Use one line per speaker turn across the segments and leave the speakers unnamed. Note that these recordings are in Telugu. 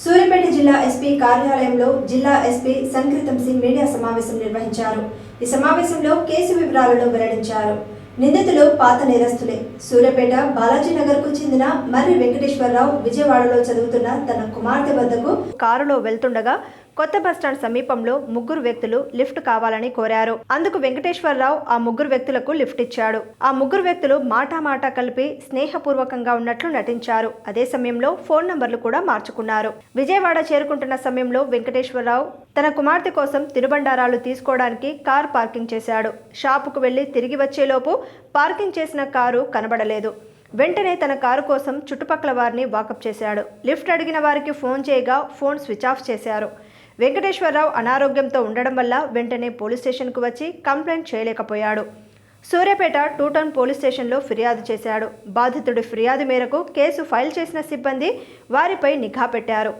సూర్యాపేట జిల్లా ఎస్పీ కార్యాలయంలో జిల్లా ఎస్పీ సంకృతం సింగ్ మీడియా సమావేశం నిర్వహించారు. ఈ సమావేశంలో కేసు వివరాలను వెల్లడించారు. నిందితులు పాత నేరస్తులే. సూర్యాపేట బాలాజీ నగర్కు చెందిన మర్రి వెంకటేశ్వరరావు విజయవాడలో చదువుతున్న తన కుమార్తె వద్దకు కారులో వెళ్తుండగా కొత్త బస్టాండ్ సమీపంలో ముగ్గురు వ్యక్తులు లిఫ్ట్ కావాలని కోరారు. అందుకు వెంకటేశ్వరరావు ఆ ముగ్గురు వ్యక్తులకు లిఫ్ట్ ఇచ్చాడు. ఆ ముగ్గురు వ్యక్తులు మాటా కలిపి స్నేహపూర్వకంగా ఉన్నట్లు నటించారు. అదే సమయంలో ఫోన్ నంబర్లు కూడా మార్చుకున్నారు. విజయవాడ చేరుకుంటున్న సమయంలో వెంకటేశ్వరరావు తన కుమార్తె కోసం తినుబండారాలు తీసుకోవడానికి కార్ పార్కింగ్ చేశాడు. షాపుకు వెళ్ళి తిరిగి వచ్చేలోపు పార్కింగ్ చేసిన కారు కనబడలేదు. వెంటనే తన కారు కోసం చుట్టుపక్కల వారిని వాకప్ చేశాడు. లిఫ్ట్ అడిగిన వారికి ఫోన్ చేయగా ఫోన్ స్విచ్ ఆఫ్ చేశారు. వెంకటేశ్వరరావు అనారోగ్యంతో ఉండడం వల్ల వెంటనే పోలీస్ స్టేషన్కు వచ్చి కంప్లైంట్ చేయలేకపోయాడు. సూర్యాపేట టూ టౌన్ పోలీస్ స్టేషన్లో ఫిర్యాదు చేశాడు. బాధితుడి ఫిర్యాదు మేరకు కేసు ఫైల్ చేసిన సిబ్బంది వారిపై నిఘా పెట్టారు.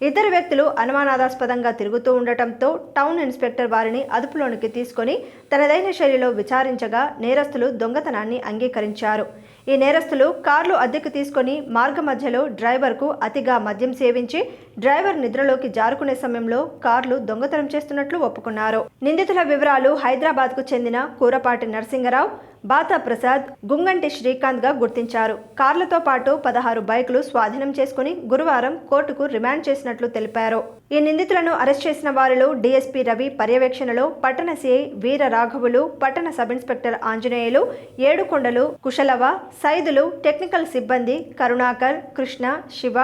ఇద్దరు వ్యక్తులు అనుమానాస్పదంగా తిరుగుతూ ఉండటంతో టౌన్ ఇన్స్పెక్టర్ వారిని అదుపులోనికి తీసుకొని తనదైన శైలిలో విచారించగా నేరస్తులు దొంగతనాన్ని అంగీకరించారు. ఈ నేరస్తులు కార్లు అద్దెకు తీసుకొని మార్గ మధ్యలో డ్రైవర్కు అతిగా మద్యం సేవించి డ్రైవర్ నిద్రలోకి జారుకునే సమయంలో కార్లు దొంగతనం చేస్తున్నట్లు ఒప్పుకున్నారు. నిందితుల వివరాలు హైదరాబాద్కు చెందిన కూరపాటి నరసింగరావు బాతా ప్రసాద్ గుంగంటి శ్రీకాంత్గా గుర్తించారు. కార్లతో పాటు పదహారు బైకులు స్వాధీనం చేసుకుని గురువారం కోర్టుకు రిమాండ్ చేసినట్లు తెలిపారు. ఈ నిందితులను అరెస్ట్ చేసిన వారిలో డీఎస్పీ రవి పర్యవేక్షణలో పట్టణ సిఐ వీర రాఘవులు పట్టణ sub inspector Anjaneyulu Yedukondalu Kushalava Saidulu technical సిబ్బంది కరుణాకర్ కృష్ణ శివ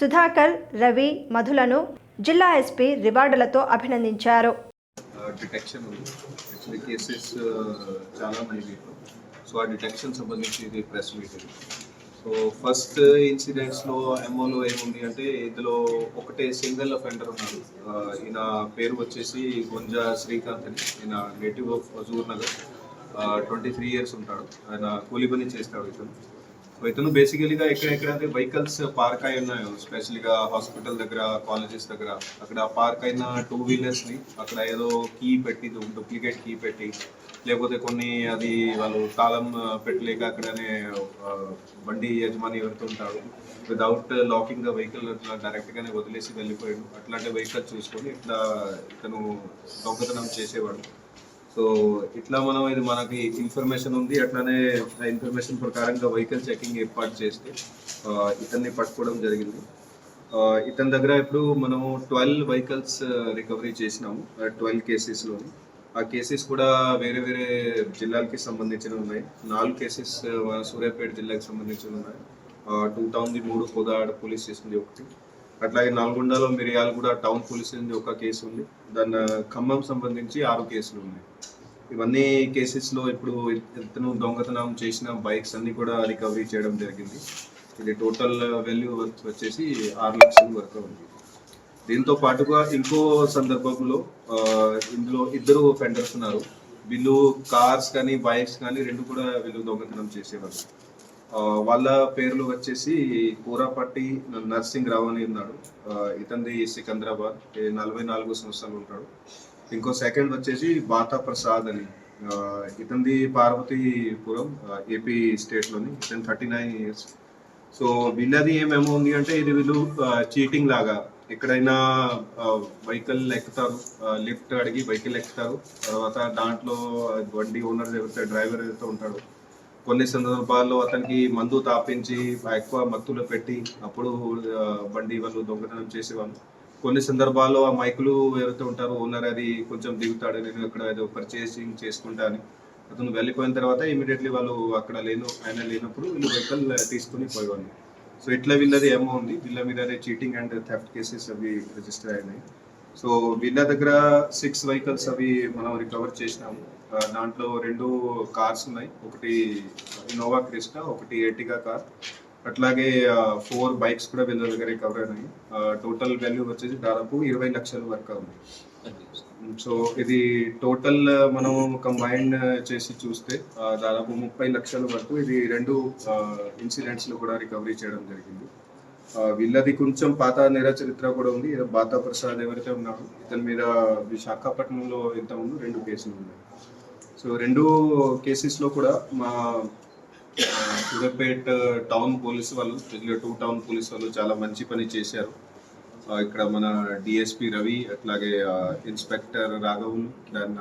సుధాకర్ రవి మధులను జిల్లా ఎస్పీ రివార్డులతో అభినందించారు.
డిటెక్షన్ యాక్చువల్లీ కేసెస్ చాలా ఉన్నాయి సో ఆ డిటెక్షన్ సంబంధించి ఇది ప్రెస్ మీట్ సో ఫస్ట్ ఇన్సిడెంట్స్లో ఎంఓలో ఏముంది అంటే ఇందులో ఒకటే సింగిల్ అఫెండర్ ఉన్నారు ఈయన పేరు వచ్చేసి గుంజా శ్రీకాంత్ అని. ఈయన native of Huzur Nagar. Twenty three years ఉంటాడు. ఆయన కూలి పని చేస్తాడు ఇతను. సో ఇతను బేసికలీగా ఎక్కడెక్కడైతే వెహికల్స్ పార్క్ అయి ఉన్నాయో. స్పెషల్గా హాస్పిటల్ దగ్గర కాలేజెస్ దగ్గర. అక్కడ పార్క్ అయిన టూ వీలర్స్ని అక్కడ ఏదో కీ పెట్టి డూప్లికేట్ కీ పెట్టి లేకపోతే కొన్ని అది వాళ్ళు తాళం పెట్టలేక అక్కడనే బండి యజమాని వెళ్తుంటాడు విదౌట్ లాకింగ్ ద వెహికల్ అట్లా డైరెక్ట్గానే వదిలేసి వెళ్ళిపోయాడు. అట్లాంటి వెహికల్ చూసుకొని ఇట్లా ఇతను దొంగతనం చేసేవాడు. సో ఇట్లా మనం ఇది మనకి ఇన్ఫర్మేషన్ ఉంది. అట్లానే ఆ ఇన్ఫర్మేషన్ ప్రకారంగా వెహికల్ చెకింగ్ ఏర్పాటు చేస్తే ఇతన్ని పట్టుకోవడం జరిగింది. ఇతని దగ్గర ఇప్పుడు మనము ట్వెల్వ్ వెహికల్స్ రికవరీ చేసినాము ట్వెల్వ్ కేసెస్లోని ఆ కేసెస్ కూడా వేరే వేరే జిల్లాలకి సంబంధించినవి ఉన్నాయి. నాలుగు కేసెస్ సూర్యాపేట జిల్లాకి సంబంధించినవి ఉన్నాయి. టూ టౌన్ది మూడు కోదాడ పోలీస్ స్టేషన్ది ఒకటి. అట్లాగే నల్గొండలో మిరియాలగూడ టౌన్ పోలీస్ ఒక కేసు ఉంది దాని ఖమ్మం సంబంధించి ఆరు కేసులు ఉన్నాయి. ఇవన్నీ కేసెస్లో ఇప్పుడు ఇతను దొంగతనం చేసిన బైక్స్ అన్ని కూడా రికవరీ చేయడం జరిగింది. ఇది టోటల్ వాల్యూ వచ్చేసి ఆరు లక్షల వరకు ఉంది. దీంతో పాటుగా ఇంకో సందర్భంలో ఇందులో ఇద్దరు ఫెండర్స్ ఉన్నారు. వీళ్ళు కార్స్ కానీ బైక్స్ కానీ రెండు కూడా వీళ్ళు దొంగతనం చేసేవారు వాళ్ళ పేర్లు వచ్చేసి కూరాపట్టి నర్సింగ్ రావు అని ఉన్నాడు. ఇతంది ఇతనిది సికంద్రాబాద్ నలభై నాలుగు సంవత్సరాలు ఉంటాడు. ఇంకో సెకండ్ వచ్చేసి బాతా ప్రసాద్ అని. ఇతంది పార్వతీపురం ఏపీ స్టేట్లోని ఇతను థర్టీ నైన్ ఇయర్స్. సో వీళ్ళది ఏమేమో ఉంది అంటే ఇది వీళ్ళు చీటింగ్ లాగా. ఎక్కడైనా వెహికల్ ఎక్కుతారు లిఫ్ట్ అడిగి వెహికల్ ఎక్కుతారు. తర్వాత దాంట్లో బండి ఓనర్ ఎవరైతే డ్రైవర్ ఎవరైతే ఉంటాడో కొన్ని సందర్భాల్లో అతనికి మందు తాపించి ఎక్కువ మత్తులు పెట్టి అప్పుడు బండి వాళ్ళు దొంగతనం చేసేవాళ్ళు. కొన్ని సందర్భాల్లో ఆ మైకులు ఎవరైతే ఉంటారో ఓనర్ అది కొంచెం దిగుతాడు నేను ఇక్కడ ఏదో పర్చేసింగ్ చేసుకుంటా అని. అతను వెళ్ళిపోయిన తర్వాత ఇమీడియట్లీ వాళ్ళు అక్కడ లేను ఆయన లేనప్పుడు వీళ్ళు వెహికల్ తీసుకుని పోయేవాళ్ళు. సో ఇట్లా వీళ్ళది ఏమో ఉంది. వీళ్ళ మీద చీటింగ్ అండ్ థెఫ్ట్ కేసెస్ అవి రిజిస్టర్ అయినాయి. సో వీళ్ళ దగ్గర సిక్స్ వెహికల్స్ అవి మనం రికవర్ చేసినాము. దాంట్లో రెండు కార్స్ ఉన్నాయి. ఒకటి ఇన్నోవా క్రిస్టా ఒకటి ఎర్టిగా కార్ అట్లాగే ఫోర్ బైక్స్ కూడా వీళ్ళ దగ్గర రికవర్ అయినాయి. టోటల్ వాల్యూ వచ్చేసి దాదాపు ఇరవై లక్షల వరకు ఉంది. సో ఇది టోటల్ మనం కంబైన్ చేసి చూస్తే దాదాపు ముప్పై లక్షల వరకు ఇది రెండు ఇన్సిడెంట్స్లో కూడా రికవరీ చేయడం జరిగింది. వీళ్ళది కొంచెం పాత నేర చరిత్ర కూడా ఉంది. బాత బాతా ప్రసాద్ ఎవరైతే ఉన్నారు ఇతని మీద విశాఖపట్నంలో ఎంత ఉందో రెండు కేసులు ఉన్నాయి. సో రెండు కేసెస్లో కూడా మా ఆ, టౌన్ పోలీస్ వాళ్ళు టూ టౌన్ పోలీస్ వాళ్ళు చాలా మంచి పని చేశారు. ఇక్కడ మన డిఎస్పి రవి అట్లాగే ఇన్స్పెక్టర్ రాఘవులు దెన్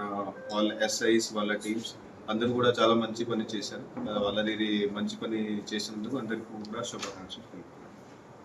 వాళ్ళ ఎస్ఐస్ వాళ్ళ టీమ్స్ అందరూ కూడా చాలా మంచి పని చేశారు. వాళ్ళని మంచి పని చేసినందుకు అందరికీ కూడా శుభాకాంక్షలు